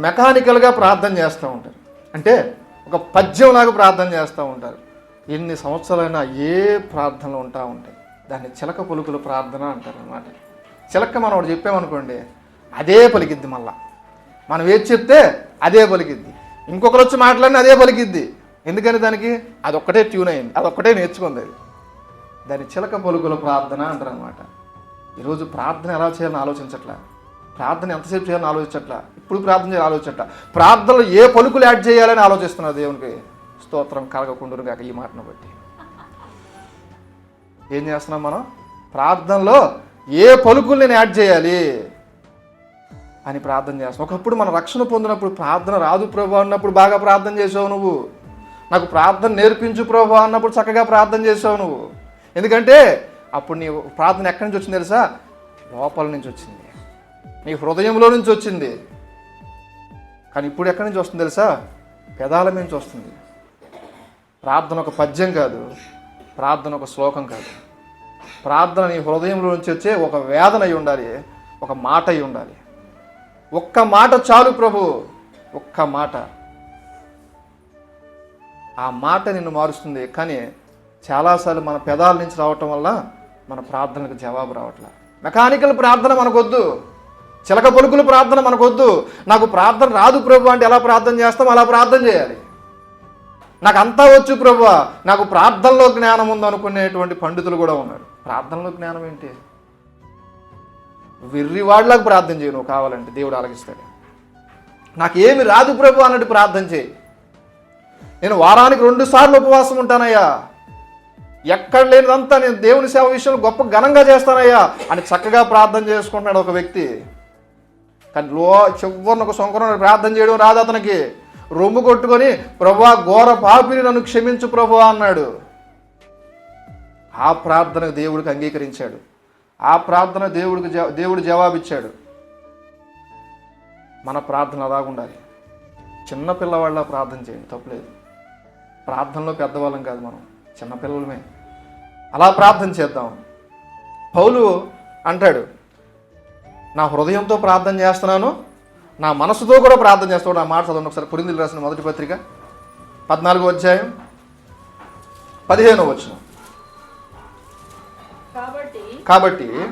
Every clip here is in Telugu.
మెకానికల్గా ప్రార్థన చేస్తూ ఉంటారు. అంటే ఒక పద్యంలాగా ప్రార్థన చేస్తూ ఉంటారు. ఎన్ని సంవత్సరాలైనా ఏ ప్రార్థనలు ఉంటా ఉంటాయి. దాన్ని చిలక పలుకుల ప్రార్థన అంటారు అనమాట చిలక మనం ఒకటి చెప్పామనుకోండి అదే పలికిద్ది మళ్ళా. మనం ఏది చెప్తే అదే పలికిద్ది. ఇంకొకరు వచ్చి మాట్లాడిన అదే పలికిద్ది. ఎందుకని దానికి? అదొక్కటే ట్యూన్ అయింది. అదొక్కటే నేర్చుకుంది అది. దాన్ని చిలక పలుకుల ప్రార్థన అంటారు అనమాట ఈరోజు ప్రార్థన ఎలా చేయాలని ఆలోచించట్లేదు ప్రార్థన ఎంతసేపు చేయాలని ఆలోచించట్ల? ఇప్పుడు ప్రార్థన చేయాలని ఆలోచించట్లా? ప్రార్థనలో ఏ పలుకులు యాడ్ చేయాలని ఆలోచిస్తున్నారు దేవునికి? స్తోత్రం కలగకుండా కాక ఈ మాటను బట్టి. ఏం చేస్తున్నాం మనం? ప్రార్థనలో ఏ పలుకులు నేను యాడ్ చేయాలి అని ప్రార్థన చేస్తాం ఒకప్పుడు మన రక్షణ పొందినప్పుడు ప్రార్థన రాదు ప్రభు అన్నప్పుడు బాగా ప్రార్థన చేసావు నువ్వు. నాకు ప్రార్థన నేర్పించు ప్రభు అన్నప్పుడు చక్కగా ప్రార్థన చేసావు నువ్వు. ఎందుకంటే అప్పుడు నీ ప్రార్థన ఎక్కడి నుంచి వచ్చింది తెలుసా? లోపల నుంచి వచ్చింది. నీ హృదయంలో నుంచి వచ్చింది. కానీ ఇప్పుడు ఎక్కడి నుంచి వస్తుంది తెలుసా? పెదాల నుంచి వస్తుంది. ప్రార్థన ఒక పద్యం కాదు. ప్రార్థన ఒక శ్లోకం కాదు. ప్రార్థన నీ హృదయంలో నుంచి వచ్చే ఒక వేదన అయి ఉండాలి. ఒక మాట అయి ఉండాలి. ఒక్క మాట చాలు ప్రభు. ఒక్క మాట. ఆ మాట నిన్ను మారుస్తుంది. కానీ చాలాసార్లు మన పెదాల నుంచి రావటం వల్ల మన ప్రార్థనకు జవాబు రావట్లే. మెకానికల్ ప్రార్థన మనకొద్దు. చిలక పలుకులు ప్రార్థన మనకొద్దు. నాకు ప్రార్థన రాదు ప్రభు అంటే ఎలా ప్రార్థన చేస్తాం? అలా ప్రార్థన చేయాలి. నాకు అంతా వచ్చు ప్రభు. నాకు ప్రార్థనలో జ్ఞానం ఉంది అనుకునేటువంటి పండితులు కూడా ఉన్నారు. ప్రార్థనలో జ్ఞానం ఏంటి? వెర్రివాడిలాగా ప్రార్థన చేయి నువ్వు కావాలంటే దేవుడు ఆలగిస్తాడు నాకు ఏమి రాదు ప్రభు అన్నట్టు ప్రార్థన చేయి. నేను వారానికి రెండు సార్లు ఉపవాసం ఉంటానయ్యా. ఎక్కడ లేనిదంతా నేను దేవుని సేవ విషయంలో గొప్ప ఘనంగా చేస్తానయ్యా అని చక్కగా ప్రార్థన చేసుకుంటున్నాడు ఒక వ్యక్తి. కానీ లో చివరిన ఒక సొంకరం ప్రార్థన చేయడం రాదు అతనికి. రొమ్ము కొట్టుకొని ప్రభా ఘోర పాపిని నన్ను క్షమించు ప్రభు అన్నాడు. ఆ ప్రార్థనకు దేవుడికి అంగీకరించాడు. ఆ ప్రార్థన దేవుడికి దేవుడు జవాబిచ్చాడు. మన ప్రార్థన అలాగ ఉండాలి. చిన్న పిల్లవాళ్ళ ప్రార్థన చేయండి తప్పులేదు ప్రార్థనలో పెద్దవాళ్ళం కాదు మనం చిన్నపిల్లలమే అలా ప్రార్థన చేద్దాం. పౌలు అంటాడు నా హృదయంతో ప్రార్థన చేస్తున్నాను. నా మనసుతో కూడా ప్రార్థన చేస్తాడు ఆ మాట చదవండి ఒకసారి. పురిందులు రాసిన మొదటి పత్రిక. పద్నాలుగో అధ్యాయం. పదిహేనో వచ్చిన కాబట్టి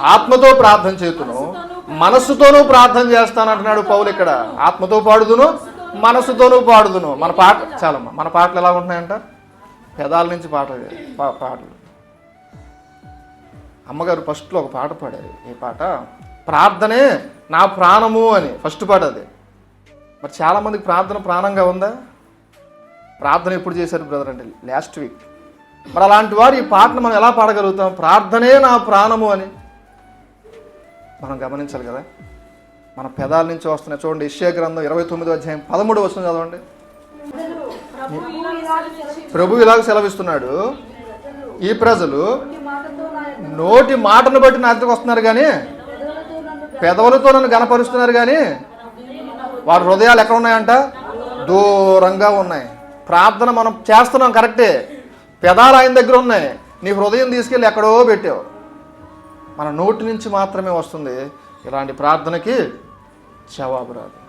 ఆత్మతో ప్రార్థన చేతును మనస్సుతోనూ ప్రార్థన చేస్తానంటున్నాడు పౌలు ఇక్కడ. ఆత్మతో పాడుదును మనస్సుతోనూ పాడుదును. మన పాట చాలమ్మా. మన పాటలు ఎలా ఉంటున్నాయంట? పెదాల నుంచి పాట పా- పాటలు. అమ్మగారు ఫస్ట్లో ఒక పాట పాడారు. ఈ పాట ప్రార్థనే నా ప్రాణము అని ఫస్ట్ పాట అది. మరి చాలామందికి ప్రార్థన ప్రాణంగా ఉందా? ప్రార్థన ఎప్పుడు చేశారు బ్రదర్ అంటే లాస్ట్ వీక్. మరి అలాంటి వారు ఈ పాటను మనం ఎలా పాడగలుగుతాం? ప్రార్థనే నా ప్రాణము అని. మనం గమనించాలి కదా మన పెదాల నుంచి వస్తున్నాయి. చూడండి ఇష్యా గ్రంథం ఇరవై తొమ్మిదో అధ్యాయం పదమూడు వస్తుంది చదవండి. ప్రభు ఇలాగ సెలవిస్తున్నాడు. ఈ ప్రజలు నోటి మాటను బట్టి నా దగ్గరకు వస్తున్నారు కానీ పెదవులతో నన్ను గనపరుస్తున్నారు కానీ వారి హృదయాలు ఎక్కడ ఉన్నాయంట? దూరంగా ఉన్నాయి. ప్రార్థన మనం చేస్తున్నాం కరెక్టే. పెదాలు ఆయన దగ్గర ఉన్నాయి. నీ హృదయం తీసుకెళ్ళి ఎక్కడో పెట్టావు. మన నోటి నుంచి మాత్రమే వస్తుంది. ఇలాంటి ప్రార్థనకి జవాబు రాదు.